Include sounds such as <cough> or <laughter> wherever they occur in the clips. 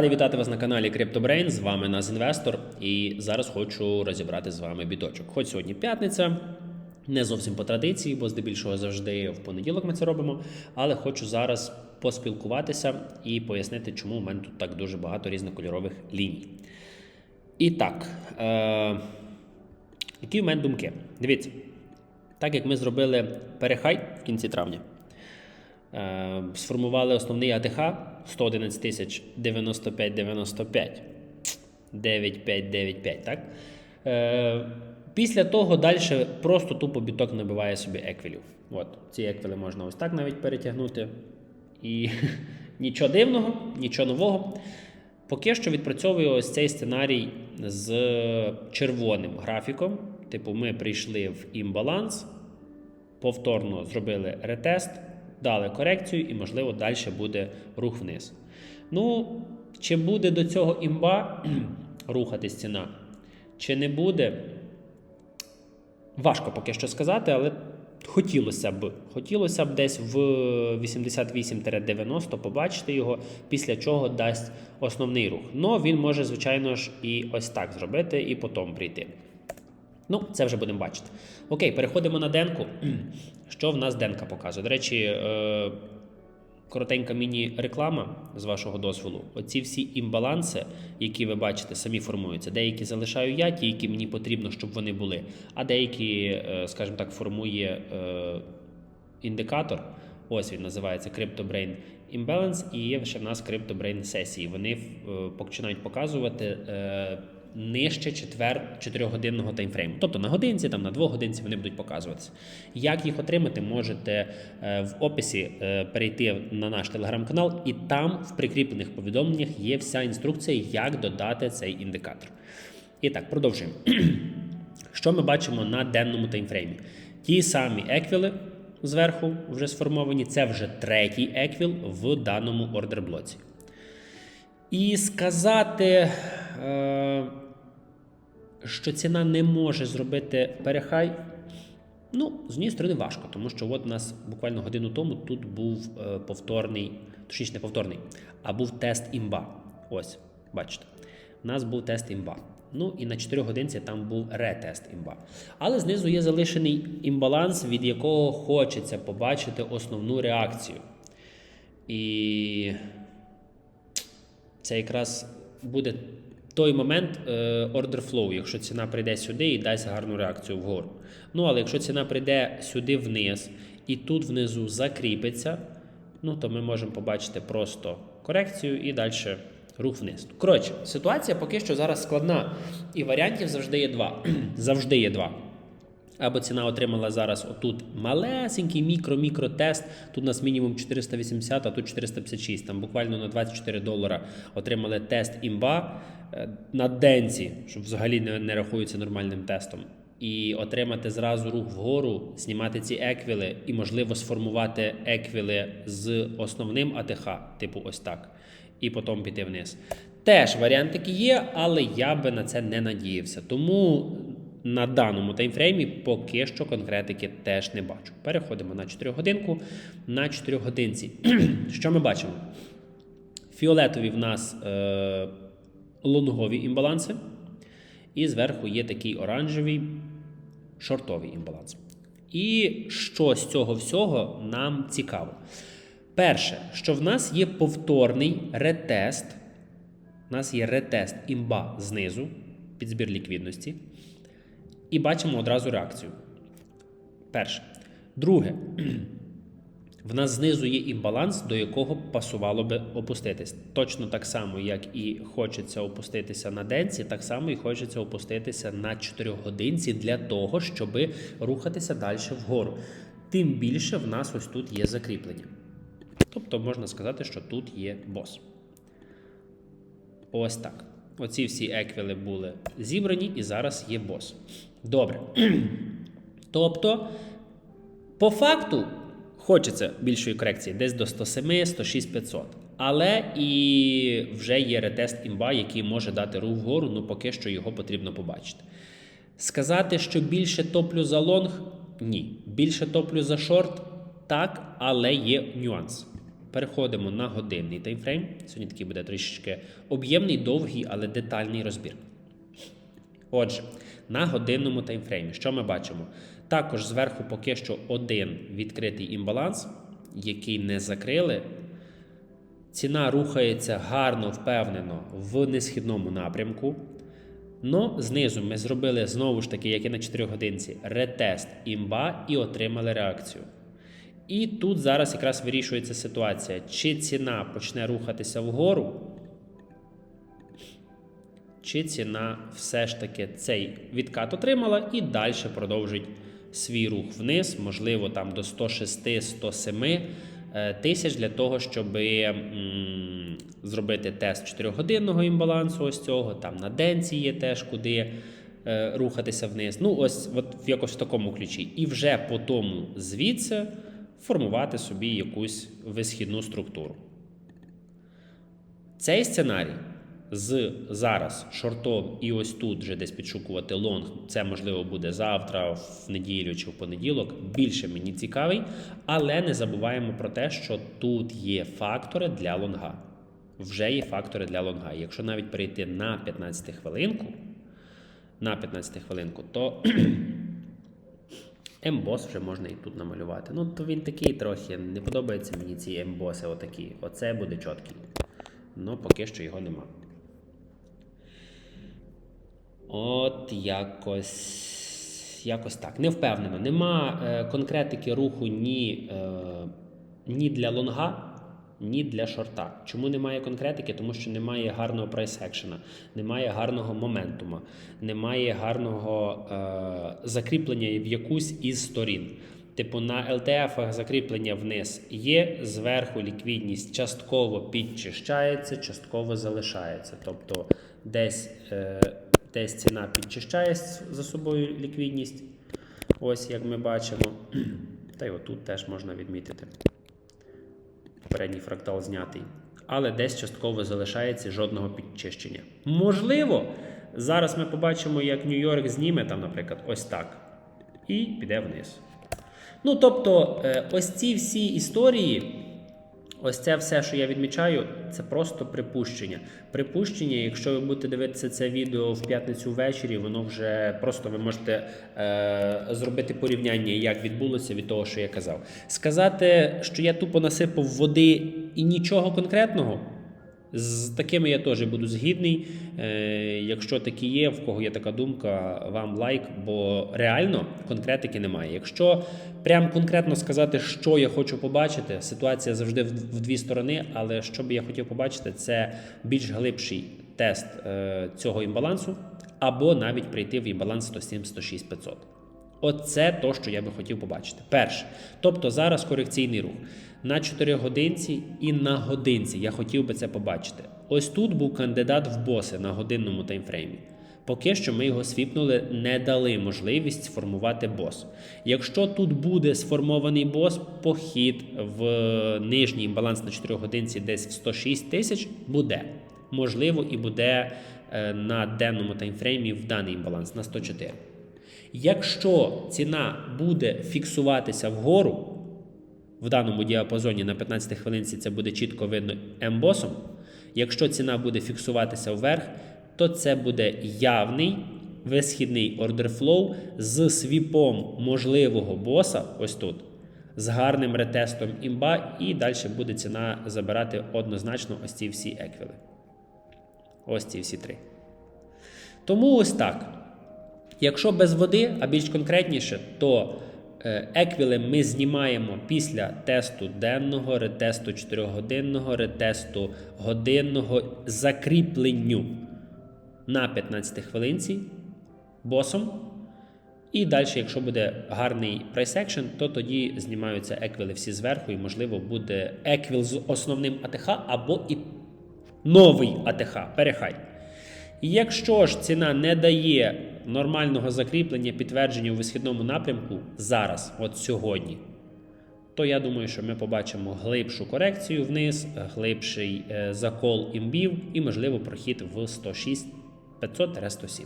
Радий вітати вас на каналі CryptoBrain, з вами Наз Інвестор. І зараз хочу розібрати з вами біточок. Хоч сьогодні п'ятниця, не зовсім по традиції, бо здебільшого завжди в понеділок ми це робимо. Але хочу зараз поспілкуватися і пояснити, чому у мене тут так дуже багато різнокольорових ліній. І так, е- які в мене думки? Дивіться, так як ми зробили перехай в кінці травня. Е, Сформували основний АТХ 111 тисяч 95 95 95 95, так? Е, Після того далі просто тупо біток набиває собі еквілів. От, ці еквіли можна ось так навіть перетягнути. І <laughs> нічого дивного, нічого нового. Поки що відпрацьовую ось цей сценарій з червоним графіком. Типу, ми прийшли в імбаланс, повторно зробили ретест, дали корекцію, і, можливо, далі буде рух вниз. Ну, чи буде до цього імба <clears throat> рухатись ціна, чи не буде, важко поки що сказати, але хотілося б. Хотілося б десь в 88-90 побачити його, після чого дасть основний рух. Ну, він може, звичайно ж, і ось так зробити, і потім прийти. Ну, це вже будемо бачити. Окей, переходимо на денку. <clears throat> Що в нас денка показує? До речі, е, коротенька міні-реклама з вашого дозволу. Оці всі імбаланси, які ви бачите, самі формуються. Деякі залишаю я, ті, які мені потрібно, щоб вони були, а деякі, е, скажімо так, формує е, індикатор. Ось він називається CryptoBrain Imbalance, і є ще в нас CryptoBrain сесії. Вони починають показувати. Нижче четвер 4-годинного таймфрейму. Тобто на годинці, там на двогодинці вони будуть показуватися. Як їх отримати, можете е, в описі е, перейти на наш телеграм-канал, і там в прикріплених повідомленнях є вся інструкція, як додати цей індикатор. І так, продовжуємо. <clears throat> Що ми бачимо на денному таймфреймі? Ті самі еквіли зверху вже сформовані. Це вже третій еквіл в даному ордерблоці. І сказати, е, що ціна не може зробити перехай, ну, з однієї сторони, важко, тому що от у нас буквально годину тому тут був е, повторний, точніше, не повторний, а був тест імба. Ось, бачите, у нас був тест імба. Ну і на 4 годинці там був ретест імба. Але знизу є залишений імбаланс, від якого хочеться побачити основну реакцію. І це якраз буде той момент е, order flow, якщо ціна прийде сюди і дасть гарну реакцію вгору. Ну, але якщо ціна прийде сюди вниз і тут внизу закріпиться, ну то ми можемо побачити просто корекцію і далі рух вниз. Коротше, ситуація поки що зараз складна, і варіантів завжди є два. <clears throat> завжди є два. Або ціна отримала зараз отут малесенький мікро-мікро-тест. Тут у нас мінімум 480, а тут 456. Там буквально на 24 долара отримали тест імба е, на денці, що взагалі не, не рахується нормальним тестом. І отримати зразу рух вгору, знімати ці еквіли і, можливо, сформувати еквіли з основним АТХ, типу ось так, і потім піти вниз. Теж варіант такий є, але я би на це не надіявся. Тому на даному таймфреймі поки що конкретики теж не бачу. Переходимо на 4 годинку. На 4 годинці. <clears throat> що ми бачимо? Фіолетові в нас е, лонгові імбаланси, і зверху є такий оранжевий шортовий імбаланс. І що з цього всього нам цікаво? Перше, що в нас є повторний ретест. У нас є ретест імба знизу, підзбір ліквідності. І бачимо одразу реакцію. Перше. Друге, <clears throat> в нас знизу є імбаланс, до якого пасувало би опуститись. Точно так само, як і хочеться опуститися на денці, так само і хочеться опуститися на 4 годинці для того, щоб рухатися далі вгору. Тим більше в нас ось тут є закріплення. Тобто можна сказати, що тут є бос. Ось так. Оці всі еквіли були зібрані, і зараз є бос. Добре. <clears throat> Тобто, по факту, хочеться більшої корекції, десь до 107, 106, 500. Але і вже є ретест імба, який може дати рух вгору, ну поки що його потрібно побачити. Сказати, що більше топлю за лонг ні. Більше топлю за шорт так, але є нюанс. Переходимо на годинний таймфрейм. Сьогодні такий буде трішечки об'ємний, довгий, але детальний розбір. Отже, на годинному таймфреймі, що ми бачимо? Також зверху поки що один відкритий імбаланс, який не закрили. Ціна рухається гарно, впевнено в несхідному напрямку. Но знизу ми зробили знову ж таки, як і на 4 годинці, ретест імба і отримали реакцію. І тут зараз якраз вирішується ситуація, чи ціна почне рухатися вгору, чи ціна все ж таки цей відкат отримала і далі продовжить свій рух вниз, можливо, там до 106-107 е, тисяч для того, щоб зробити тест 4-годинного імбалансу. Ось цього. Там на денці є теж куди е, рухатися вниз. Ну, ось от в якось в такому ключі. І вже по тому звідси формувати собі якусь висхідну структуру. Цей сценарій з зараз шортом і ось тут вже десь підшукувати лонг. Це можливо буде завтра, в неділю чи в понеділок. Більше мені цікавий, але не забуваємо про те, що тут є фактори для лонга. Вже є фактори для лонга. Якщо навіть перейти на 15 хвилинку, на 15 хвилинку, то ембос вже можна і тут намалювати. Ну, то він такий трохи не подобається мені ці ембоси, отакі. Оце буде чіткий. Ну, поки що його нема. От якось, якось так. Не впевнено. Нема е, конкретики руху ні, е, ні для лонга, ні для шорта. Чому немає конкретики? Тому що немає гарного прайс-екшена, немає гарного моментума, немає гарного е, закріплення в якусь із сторін. Типу на LTF закріплення вниз є, зверху ліквідність частково підчищається, частково залишається. Тобто десь, е, десь ціна підчищає за собою ліквідність. Ось як ми бачимо. <clears throat> Та й отут теж можна відмітити. Передній фрактал знятий. Але десь частково залишається жодного підчищення. Можливо, зараз ми побачимо, як Нью-Йорк зніме там, наприклад, ось так. І піде вниз. Ну, тобто, е, ось ці всі історії, ось це все, що я відмічаю, це просто припущення. Припущення, якщо ви будете дивитися це відео в п'ятницю ввечері, воно вже просто ви можете е, зробити порівняння, як відбулося від того, що я казав. Сказати, що я тупо насипав води і нічого конкретного. З такими я теж буду згідний. Е, якщо такі є, в кого є така думка, вам лайк, бо реально конкретики немає. Якщо прям конкретно сказати, що я хочу побачити, ситуація завжди в, дві сторони, але що би я хотів побачити, це більш глибший тест е, цього імбалансу, або навіть прийти в імбаланс 107, 106, 500. Оце то, що я би хотів побачити. Перше. Тобто зараз корекційний рух. На 4 годинці і на годинці я хотів би це побачити. Ось тут був кандидат в боси на годинному таймфреймі. Поки що ми його свіпнули, не дали можливість сформувати бос. Якщо тут буде сформований бос, похід в нижній баланс на 4 годинці десь в 106 тисяч буде. Можливо, і буде е, на денному таймфреймі в даний баланс на 104. Якщо ціна буде фіксуватися вгору, в даному діапазоні на 15 хвилинці це буде чітко видно ембосом. Якщо ціна буде фіксуватися вверх, то це буде явний висхідний ордерфлоу з свіпом можливого боса, ось тут, з гарним ретестом імба, і далі буде ціна забирати однозначно ось ці всі еквіли. Ось ці всі три. Тому ось так. Якщо без води, а більш конкретніше, то еквіли ми знімаємо після тесту денного, ретесту 4-годинного, ретесту годинного закріпленню на 15 хвилинці босом. І далі, якщо буде гарний price action, то тоді знімаються еквіли всі зверху, і, можливо, буде еквіл з основним АТХ або і новий АТХ, перехай. Якщо ж ціна не дає нормального закріплення підтвердження у висхідному напрямку зараз, от сьогодні, то я думаю, що ми побачимо глибшу корекцію вниз, глибший е, закол імбів і, можливо, прохід в 106 500-107.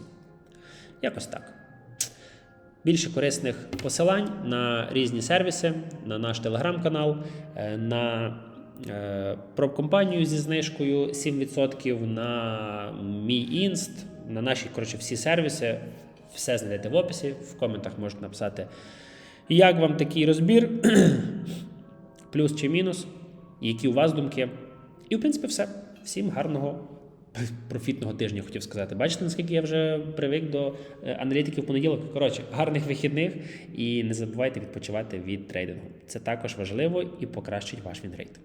Якось так. Більше корисних посилань на різні сервіси, на наш телеграм-канал, е, на е, пробкомпанію зі знижкою 7%, на мій інст, на наші коротше, всі сервіси. Все знайдете в описі. В коментах можете написати, як вам такий розбір, <clears throat> плюс чи мінус, які у вас думки. І, в принципі, все. Всім гарного <laughs> профітного тижня, хотів сказати. Бачите, наскільки я вже привик до е, аналітики в понеділок. Коротше, гарних вихідних і не забувайте відпочивати від трейдингу. Це також важливо і покращить ваш вінрейт.